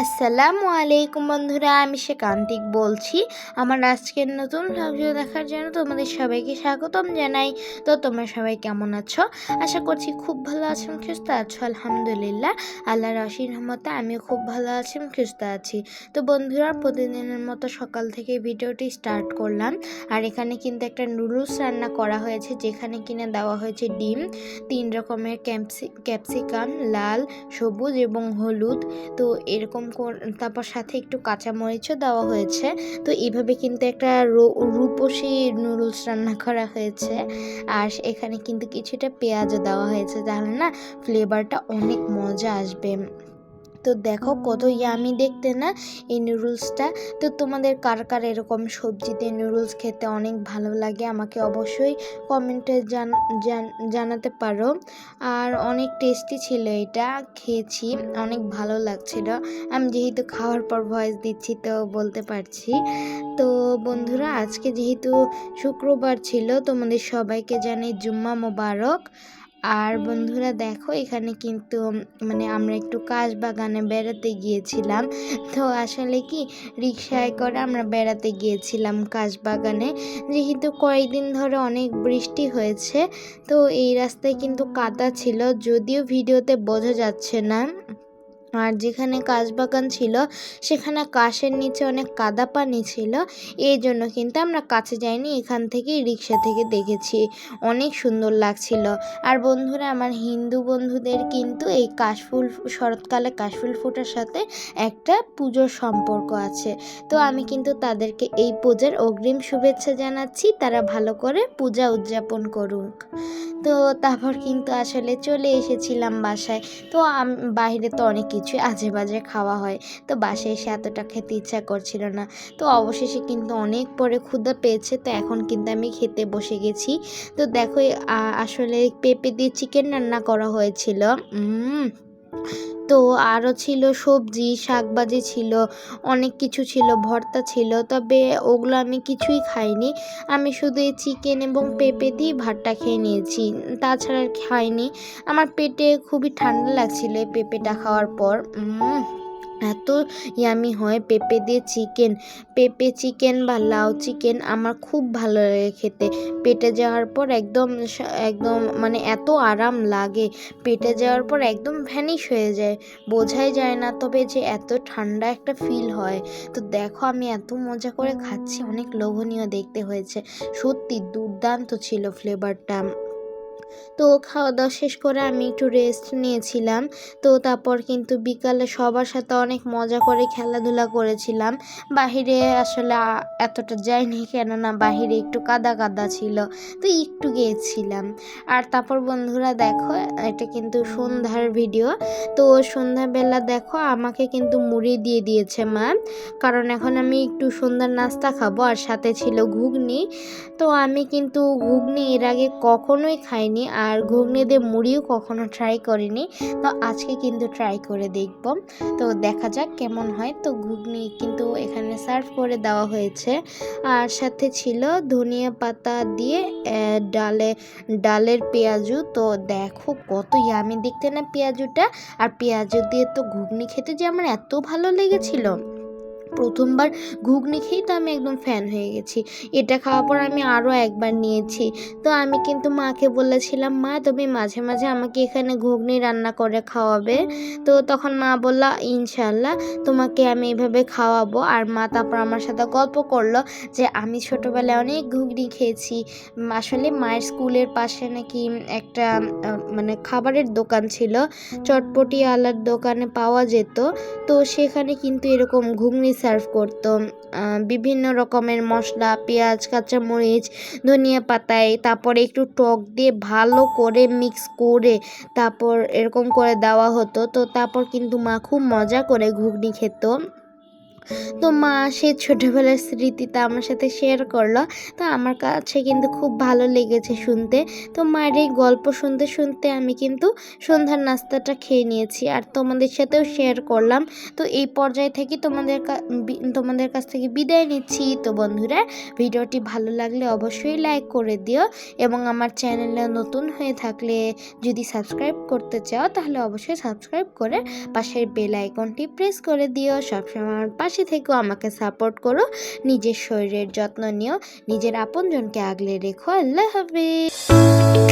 আসসালামু আলাইকুম বন্ধুরা, আমি সে কান্তিক বলছি। আমার আজকের নতুন ভিডিও দেখার জন্য তোমাদের সবাইকে স্বাগতম জানাই। তো তোমরা সবাই কেমন আছো? আশা করছি খুব ভালো আছেন সুস্থ আছো, আলহামদুলিল্লাহ। আল্লাহর অসীম রহমতে আমিও খুব ভালো আছি সুস্থ আছি। তো বন্ধুরা, প্রতিদিনের মতো সকাল থেকে ভিডিওটি স্টার্ট করলাম। আর এখানে কিন্তু একটা নুডলস রান্না করা হয়েছে, যেখানে কিনে দেওয়া হয়েছে ডিম, তিন রকমের ক্যাপসি, ক্যাপসিকাম, লাল, সবুজ এবং হলুদ। তো এরকম কর- তারপর সাথে একটু কাঁচামরিচও দেওয়া হয়েছে। তো এইভাবে কিন্তু একটা রূপসী নুডলস রান্না করা হয়েছে। আর এখানে কিন্তু কিছুটা পেঁয়াজও দেওয়া হয়েছে। তাহলে না ফ্লেভারটা অনেক মজা আসবে। তো দেখো কত ইয়ামি দেখতে না এই নুডলসটা তো তোমাদের কার কার এরকম সবজিতে নুডলস খেতে অনেক ভালো লাগে আমাকে অবশ্যই কমেন্টে জান, জান- জানাতে পারো। আর অনেক টেস্টি ছিল এটা, খেয়েছি, অনেক ভালো লাগছিল। আমি যেহেতু খাওয়ার পর ভয়েস দিচ্ছি তো বলতে পারছি। তো বন্ধুরা, আজকে যেহেতু শুক্রবার ছিল, তোমাদের সবাইকে জানাই জুম্মা মোবারক। আর বন্ধুরা দেখো এখানে কিন্তু মানে আমরা একটু কাজ বাগানে বেড়াতে গিয়েছিলাম। তো আসলে কি রিক্সায় করে আমরা বেড়াতে গিয়েছিলাম কাজ বাগানে যেহেতু কয়েকদিন ধরে অনেক বৃষ্টি হয়েছে তো এই রাস্তায় কিন্তু কাদা ছিল যদিও ভিডিওতে বোঝা যাচ্ছে না। আর যেখানে কাশবাগান ছিল, সেখানে কাশের নিচে অনেক কাদা পানি ছিল। এই জন্য কিন্তু আমরা কাছে যাইনি, এখান থেকেই রিক্সা থেকে দেখেছি। অনেক সুন্দর লাগছিল। আর বন্ধুরা, আমার হিন্দু বন্ধুদের কিন্তু এই কাশফুল, শরৎকালে কাশফুল ফোটার সাথে একটা পুজোর সম্পর্ক আছে। তো আমি কিন্তু তাদেরকে এই পূজার অগ্রিম শুভেচ্ছা জানাচ্ছি, তারা ভালো করে পূজা উদযাপন করুক। তো তারপর কিন্তু আসলে চলে এসেছিলাম বাসায়। তো বাইরে তো অনেক কিছুই আজে বাজে খাওয়া হয়। তো বাসায় এসে এতটা খেতে ইচ্ছা করছিল না। তো অবশেষে কিন্তু অনেক পরে ক্ষুদা পেয়েছে। তো এখন কিন্তু আমি খেতে বসে গেছি। তো দেখো আসলে পেঁপে দিয়ে চিকেন রান্না করা হয়েছিল। তো আরও ছিল সবজি, শাকবাজি ছিল, অনেক কিছু ছিল, ভর্তা ছিল, তবে ওগুলো আমি কিছুই খাইনি। আমি শুধু এই চিকেন এবং পেঁপে দিয়ে ভাতটা খেয়ে নিয়েছি। তাছাড়া খাইনি। আমার পেটে খুবই ঠান্ডা লাগছিল এই পেঁপেটা খাওয়ার পর। এত ইয়ামি হয় পেঁপে দিয়ে চিকেন পেঁপে চিকেন বা লাউ চিকেন আমার খুব ভালো লাগে খেতে। পেটে যাওয়ার পর একদম একদম মানে এত আরাম লাগে। পেটে যাওয়ার পর একদম ভ্যানিশ হয়ে যায়। বোঝাই যায় না তবে যে এত ঠান্ডা একটা ফিল হয়। তো দেখো আমি এত মজা করে খাচ্ছি, অনেক লোভনীয় দেখতে হয়েছে। সত্যি দুর্দান্ত ছিল ফ্লেভারটা তো খাওয়া দাওয়া শেষ করে আমি একটু রেস্ট নিয়েছিলাম। তো তারপর কিন্তু বিকালে সবার সাথে অনেক মজা করে খেলাধুলা করেছিলাম। বাহিরে আসলে এতটা যাইনি কেননা বাহিরে একটু কাদা কাদা ছিল, তো একটু গিয়েছিলাম আর তারপর বন্ধুরা দেখো, এটা কিন্তু সন্ধ্যার ভিডিও তো সন্ধ্যাবেলা দেখো আমাকে কিন্তু মুড়ি দিয়ে দিয়েছে মা। কারণ এখন আমি একটু সন্ধ্যার নাস্তা খাব, আর সাথে ছিল ঘুগনি। তো আমি কিন্তু ঘুগনি এর আগে কখনোই খাইনি আর ঘুগনি দিয়ে মুড়িও কখনো ট্রাই করিনি। তো আজকে কিন্তু ট্রাই করে দেখব। তো দেখা যাক কেমন হয়। তো ঘুগনি কিন্তু এখানে সার্ভ করে দেওয়া হয়েছে। আর সাথে ছিল ধনিয়া পাতা দিয়ে ডালে, ডালের পেঁয়াজু। তো দেখো কত ইয়ামি দেখতে না পেঁয়াজুটা? আর পেঁয়াজু দিয়ে তো ঘুগনি খেতে যে আমার এত ভালো লেগেছিল। প্রথমবার ঘুগনি খেয়েই তো আমি একদম ফ্যান হয়ে গেছি। এটা খাওয়ার পর আমি আরও একবার নিয়েছি। তো আমি কিন্তু মাকে বলেছিলাম, মা, তুমি মাঝে মাঝে আমাকে এখানে ঘুগনি রান্না করে খাওয়াবে। তো তখন মা বললা ইনশাল্লাহ তোমাকে আমি এভাবে খাওয়াবো। আর মা তারপর আমার সাথে গল্প করল যে, আমি ছোটোবেলায় অনেক ঘুগনি খেয়েছি। আসলে মায়ের স্কুলের পাশে নাকি একটা মানে খাবারের দোকান ছিল। চটপটি আলার দোকানে পাওয়া যেত। তো সেখানে কিন্তু এরকম ঘুগনি সার্ভ করতো। বিভিন্ন রকমের মশলা, পেঁয়াজ, কাঁচামরিচ, ধনিয়া পাতায়, তারপরে একটু টক দিয়ে ভালো করে মিক্স করে তারপর এরকম করে দেওয়া হতো। তো তারপর কিন্তু মা খুব মজা করে ঘুগনি খেত। তো মা সে ছোটোবেলার স্মৃতিটা আমার সাথে শেয়ার করল। তো আমার কাছে কিন্তু খুব ভালো লেগেছে শুনতে। তো মায়ের এই গল্প শুনতে শুনতে আমি কিন্তু সন্ধ্যার নাস্তাটা খেয়ে নিয়েছি আর তোমাদের সাথেও শেয়ার করলাম। তো এই পর্যায় থেকে তোমাদের তোমাদের কাছ থেকে বিদায় নিচ্ছি। তো বন্ধুরা, ভিডিওটি ভালো লাগলে অবশ্যই লাইক করে দিও এবং আমার চ্যানেলে নতুন হয়ে থাকলে যদি সাবস্ক্রাইব করতে চাও, তাহলে অবশ্যই সাবস্ক্রাইব করে পাশের বেল আইকনটি প্রেস করে দিও। সবসময় আমার পাশে থেকেও আমাকে সাপোর্ট করো। নিজের শরীরের যত্ন নিও। নিজের আপনজনকে আগলে রেখো। আল্লাহ হাফিজ।